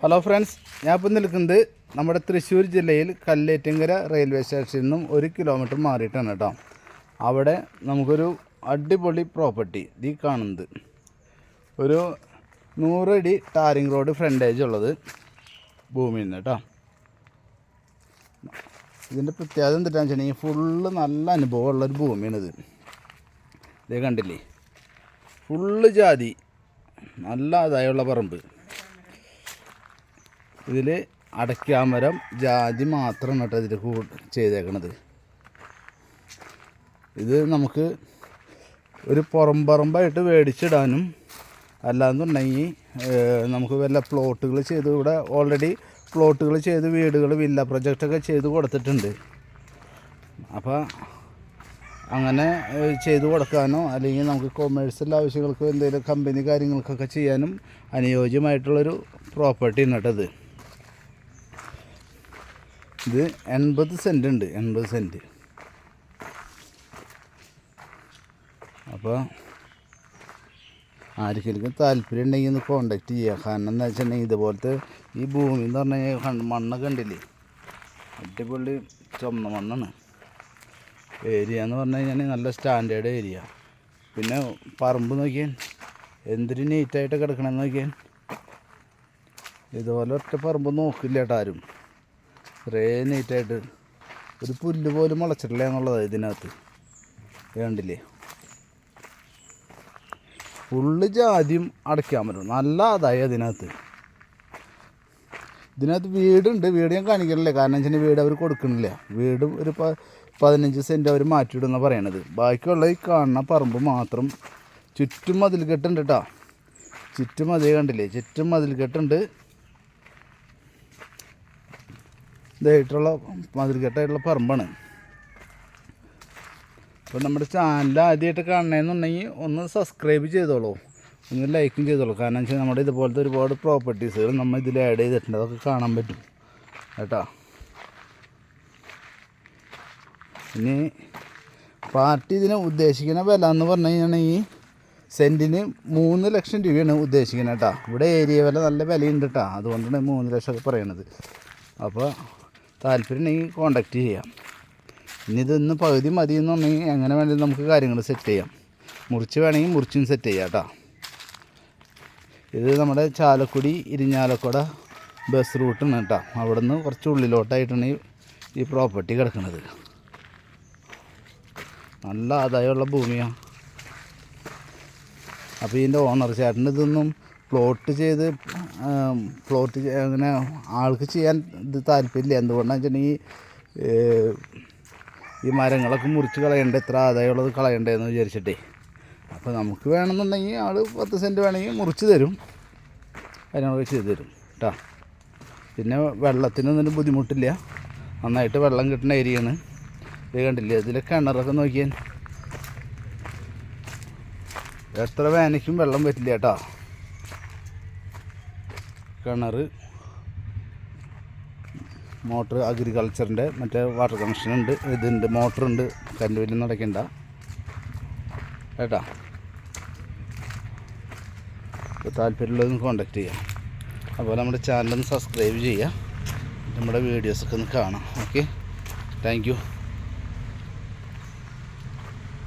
Hello friends ഞാൻ ഇപ്പം നിൽക്കുന്നത് നമ്മുടെ തൃശ്ശൂർ ജില്ലയിൽ കല്ലേറ്റങ്കര റെയിൽവേ സ്റ്റേഷനിൽ നിന്നും ഒരു കിലോമീറ്റർ മാറിയിട്ടാണ് കേട്ടോ. അവിടെ നമുക്കൊരു അടിപൊളി പ്രോപ്പർട്ടി ഈ കാണുന്നത്. ഒരു നൂറടി ടാറിങ് റോഡ് ഫ്രണ്ടേജ് ഉള്ളത് ഭൂമിയിൽ നിന്ന് കേട്ടോ. ഇതിന്റെ പ്രത്യേകത എന്തിട്ടാന്ന് വെച്ചിട്ടുണ്ടെങ്കിൽ ഫുള്ള് നല്ല അനുഭവമുള്ളൊരു ഭൂമിയാണിത്. ഇതേ കണ്ടില്ലേ? ഫുള്ള് ജാതി നല്ല ആദായമുള്ള പറമ്പ്. ഇതിൽ അടയ്ക്കാമരം ജാതി മാത്രമാണ് കേട്ടോ ഇതിൽ കൂ ചെയ്തേക്കണത്. ഇത് നമുക്ക് ഒരു പുറംപറമ്പായിട്ട് മേടിച്ചിടാനും അല്ലാന്നുണ്ടെങ്കിൽ നമുക്ക് വല്ല പ്ലോട്ടുകൾ ചെയ്ത് ഇവിടെ ഓൾറെഡി പ്ലോട്ടുകൾ ചെയ്ത് വീടുകൾ വില്ല പ്രൊജക്റ്റൊക്കെ ചെയ്ത് കൊടുത്തിട്ടുണ്ട്. അപ്പോൾ അങ്ങനെ ചെയ്തു കൊടുക്കാനോ അല്ലെങ്കിൽ നമുക്ക് കൊമേഴ്സ്യൽ ആവശ്യങ്ങൾക്ക് എന്തെങ്കിലും കമ്പനി കാര്യങ്ങൾക്കൊക്കെ ചെയ്യാനും അനുയോജ്യമായിട്ടുള്ളൊരു പ്രോപ്പർട്ടി ഉണ്ട് കേട്ടോ ഇത് എൺപത് സെന്റ് ഉണ്ട് എൺപത് സെന്റ് അപ്പോൾ ആർക്കെങ്കിലും താല്പര്യം ഉണ്ടെങ്കിൽ ഒന്ന് കോണ്ടാക്ട് ചെയ്യുക. കാരണം എന്താ വെച്ചിട്ടുണ്ടെങ്കിൽ ഇതുപോലത്തെ ഈ ഭൂമി എന്ന് പറഞ്ഞു കഴിഞ്ഞാൽ മണ്ണൊക്കെ ഉണ്ടില്ലേ അടിപൊളി ചുമന്ന മണ്ണാണ്. ഏരിയ എന്ന് പറഞ്ഞു കഴിഞ്ഞാൽ നല്ല സ്റ്റാൻഡേർഡ് ഏരിയ. പിന്നെ പറമ്പ് നോക്കിയാൽ എന്തൊരു നീറ്റായിട്ട് കിടക്കണമെന്ന് നോക്കിയാൽ ഇതുപോലെ ഒറ്റ പറമ്പ് നോക്കില്ല കേട്ടോ ആരും. കുറേ നീറ്റായിട്ട് ഒരു പുല്ല് പോലും മുളച്ചിട്ടില്ല എന്നുള്ളതാണ് ഇതിനകത്ത്. വേണ്ടില്ലേ ഫുള്ള് ജാതിയും അടയ്ക്കാൻ പറ്റും. നല്ല ആദായം അതിനകത്ത് ഇതിനകത്ത് വീടുണ്ട്. വീട് ഞാൻ കാണിക്കണില്ല. കാരണം വെച്ചാൽ വീട് അവർ കൊടുക്കണില്ല. വീടും ഒരു പതിനഞ്ച് സെന്റ് അവർ മാറ്റിയിടുന്ന പറയണത്. ബാക്കിയുള്ള ഈ കാണുന്ന പറമ്പ് മാത്രം ചുറ്റും മതിൽ കെട്ടുണ്ട് കേട്ടോ ചുറ്റും മതിൽ കണ്ടില്ലേ? ചുറ്റും മതിൽ കെട്ടുണ്ട് ഇതായിട്ടുള്ള മതിൽ കെട്ടായിട്ടുള്ള പറമ്പാണ്. അപ്പോൾ നമ്മുടെ ചാനൽ ആദ്യമായിട്ട് കാണണമെന്നുണ്ടെങ്കിൽ ഒന്ന് സബ്സ്ക്രൈബ് ചെയ്തോളൂ. ഒന്ന് ലൈക്കും ചെയ്തോളൂ. കാരണം വെച്ചാൽ നമ്മുടെ ഇതുപോലത്തെ ഒരുപാട് പ്രോപ്പർട്ടീസുകൾ നമ്മൾ ഇതിൽ ആഡ് ചെയ്തിട്ടുണ്ട്. അതൊക്കെ കാണാൻ പറ്റും. കേട്ടോ? ഇനി പാർട്ടി ഇതിനെ ഉദ്ദേശിക്കുന്ന വില എന്ന് പറഞ്ഞു കഴിഞ്ഞാണെങ്കിൽ സെന്റിന് മൂന്ന് ലക്ഷം രൂപയാണ് ഉദ്ദേശിക്കുന്നത് കേട്ടോ. ഇവിടെ ഏരിയ വില നല്ല വിലയുണ്ട് കേട്ടോ. അതുകൊണ്ടാണ് മൂന്ന് ലക്ഷമൊക്കെ പറയണത്. അപ്പോൾ താല്പര്യം ഉണ്ടെങ്കിൽ കോണ്ടാക്ട് ചെയ്യാം. ഇനി ഇതൊന്ന് പകുതി മതി എന്ന് പറഞ്ഞെങ്കിൽ എങ്ങനെ വേണമെങ്കിലും നമുക്ക് കാര്യങ്ങൾ സെറ്റ് ചെയ്യാം. മുറിച്ച് വേണമെങ്കിൽ മുറിച്ചും സെറ്റ് ചെയ്യാം കേട്ടോ ഇത് നമ്മുടെ ചാലക്കുടി ഇരിഞ്ഞാലക്കുട ബസ് റൂട്ടാണ് കേട്ടോ അവിടെ നിന്ന് കുറച്ച് ഉള്ളിലോട്ടായിട്ടാണ് ഈ പ്രോപ്പർട്ടി കിടക്കുന്നത് നല്ല ആദായമുള്ള ഭൂമിയാണ് അപ്പോൾ ഇതിന്റെ ഓണർ ചേട്ടൻ ഇതൊന്നും പ്ലോട്ട് ചെയ്ത് പ്ലോട്ട് അങ്ങനെ ആൾക്ക് ചെയ്യാൻ ഇത് താല്പര്യമില്ല. എന്തുകൊണ്ടാണെന്ന് വെച്ചിട്ടുണ്ടെങ്കിൽ ഈ മരങ്ങളൊക്കെ മുറിച്ച് കളയണ്ട? ഇത്ര ആദായമുള്ളത് കളയണ്ടെന്ന് വിചാരിച്ചിട്ടേ. അപ്പോൾ നമുക്ക് വേണമെന്നുണ്ടെങ്കിൽ ആൾ പത്ത് സെന്റ് വേണമെങ്കിൽ മുറിച്ച് തരും. അതിനൊക്കെ ചെയ്ത് തരും കേട്ടോ പിന്നെ വെള്ളത്തിനൊന്നും ബുദ്ധിമുട്ടില്ല. നന്നായിട്ട് വെള്ളം കിട്ടുന്ന ഏരിയയാണ്. ഇത് കണ്ടില്ലേ? ഇതിൽ കിണറൊക്കെ നോക്കിയാൽ എത്ര വേനയ്ക്കും വെള്ളം പറ്റില്ല കേട്ടോ കിണർ മോട്ടർ അഗ്രികൾച്ചറിന്റെ മറ്റേ വാട്ടർ കണക്ഷൻ ഉണ്ട്. ഇതുണ്ട് മോട്ടറുണ്ട് കറണ്ട് ബില്ല് നടക്കണ്ട. കേട്ടോ? അപ്പോൾ താല്പര്യമുള്ളതൊന്ന് കോണ്ടാക്ട് ചെയ്യാം. അതുപോലെ നമ്മുടെ ചാനലൊന്ന് സബ്സ്ക്രൈബ് ചെയ്യുക നമ്മുടെ വീഡിയോസൊക്കെ ഒന്ന് കാണാം. Okay thank